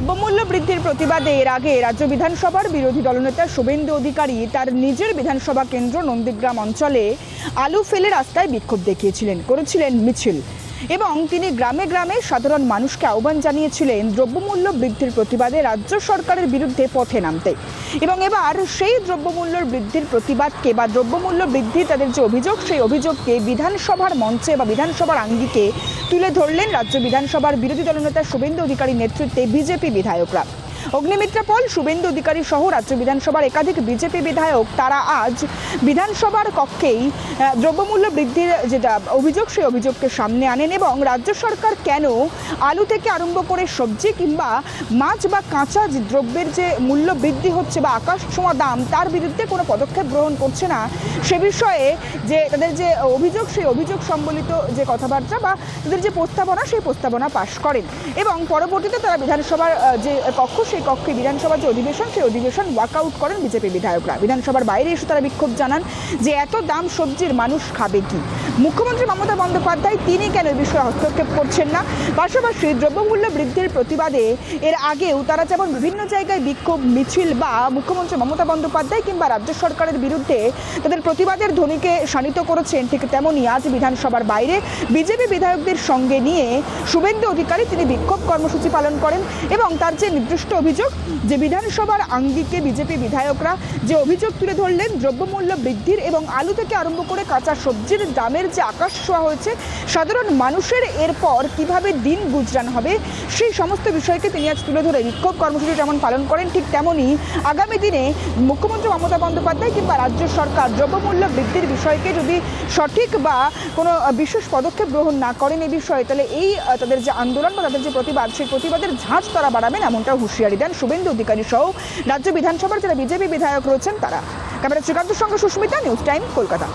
দ্রব্যমূল্য বৃদ্ধির প্রতিবাদে এর আগে রাজ্য বিধানসভার বিরোধী দলনেতা শুভেন্দু অধিকারী তার নিজের বিধানসভা কেন্দ্র নন্দীগ্রাম অঞ্চলে আলু ফেলে রাস্তায় বিক্ষোভ দেখিয়েছিলেন, করেছিলেন মিছিল। এবং তিনি গ্রামে গ্রামে সাধারণ মানুষকে আহ্বান জানিয়েছিলেন দ্রব্যমূল্য বৃদ্ধির প্রতিবাদে রাজ্য সরকারের বিরুদ্ধে পথে নামতে। এবং এবার সেই দ্রব্যমূল্য বৃদ্ধির প্রতিবাদকে বা দ্রব্যমূল্য বৃদ্ধি তাদের যে অভিযোগ, সেই অভিযোগকে বিধানসভার মঞ্চে বা বিধানসভার আঙ্গিকে তুলে ধরলেন রাজ্য বিধানসভার বিরোধী দলনেতা শুভেন্দু অধিকারীর নেতৃত্বে বিজেপি বিধায়করা। অগ্নিমিত্রা পল, শুভেন্দু অধিকারী সহ রাজ্য বিধানসভার একাধিক বিজেপি বিধায়ক। তারা আজ বিধানসভার কক্ষেই দ্রব্যমূল্য বৃদ্ধির যেটা অভিযোগ, সেই অভিযোগকে সামনে আনেন এবং রাজ্য সরকার কেন আলু থেকে আরম্ভ করে সবজি কিংবা মাছ বা কাঁচা দ্রব্যের যে মূল্য বৃদ্ধি হচ্ছে বা আকাশ ছোঁয়া দাম, তার বিরুদ্ধে কোনো পদক্ষেপ গ্রহণ করছে না। সে বিষয়ে যে তাদের যে অভিযোগ, সেই অভিযোগ সম্বলিত যে কথাবার্তা বা তাদের যে প্রস্তাবনা, সেই প্রস্তাবনা পাশ করেন। এবং পরবর্তীতে তারা বিধানসভার যে কক্ষ সেই কক্ষে বিধানসভার যে অধিবেশন, সেই অধিবেশন ওয়াকআউট করেন বিজেপি বিধায়করা। বিধানসভার বাইরে এসে তারা বিক্ষোভ জানান যে এত দাম সবজির মানুষ খাবে কি? মুখ্যমন্ত্রী মমতা বন্দ্যোপাধ্যায়, তিনি কেন এই বিষয়ে হস্তক্ষেপ করছেন না? পাশাপাশি দ্রব্যমূল্য বৃদ্ধির প্রতিবাদে এর আগেও তারা যেমন বিভিন্ন জায়গায় বিক্ষোভ, মিছিল বা মুখ্যমন্ত্রী মমতা বন্দ্যোপাধ্যায় কিংবা রাজ্য সরকারের বিরুদ্ধে তাদের প্রতিবাদের ধ্বনিকে শানিত করেছেন, ঠিক তেমনই আজ বিধানসভার বাইরে বিজেপি বিধায়কদের সঙ্গে নিয়ে শুভেন্দু অধিকারী তিনি বিক্ষোভ কর্মসূচি পালন করেন এবং তার যে নির্দিষ্ট অভিযোগ যে বিধানসভার আঙ্গিকে বিজেপি বিধায়করা যে অভিযোগ তুলে ধরলেন, দ্রব্যমূল্য বৃদ্ধির এবং আলু থেকে আরম্ভ করে কাঁচা সবজির দামের যে আকাশ ছোঁয়া হয়েছে, সাধারণ মানুষের এরপর কীভাবে দিন গুজরান হবে, সেই সমস্ত বিষয়কে তিনি আজ তুলে ধরে। বিক্ষোভ কর্মসূচি যেমন পালন করেন, ঠিক তেমনই আগামী দিনে মুখ্যমন্ত্রী মমতা বন্দ্যোপাধ্যায় কিংবা রাজ্য সরকার দ্রব্যমূল্য বৃদ্ধির বিষয়কে যদি সঠিক বা কোনো বিশেষ পদক্ষেপ গ্রহণ না করেন এই বিষয়ে, তাহলে এই তাদের যে আন্দোলন বা তাদের যে প্রতিবাদ, সেই প্রতিবাদের ঝাঁজ তারা বাড়াবেন এমনটাও হুঁশিয়ারি। দেন, শুভেন্দু অধিকারী সহ রাজ্য বিধানসভার যারা বিজেপি বিধায়ক রয়েছেন তারা। ক্যামেরা শ্রীকান্তের সঙ্গে সুস্মিতা, নিউজ টাইম, কলকাতা।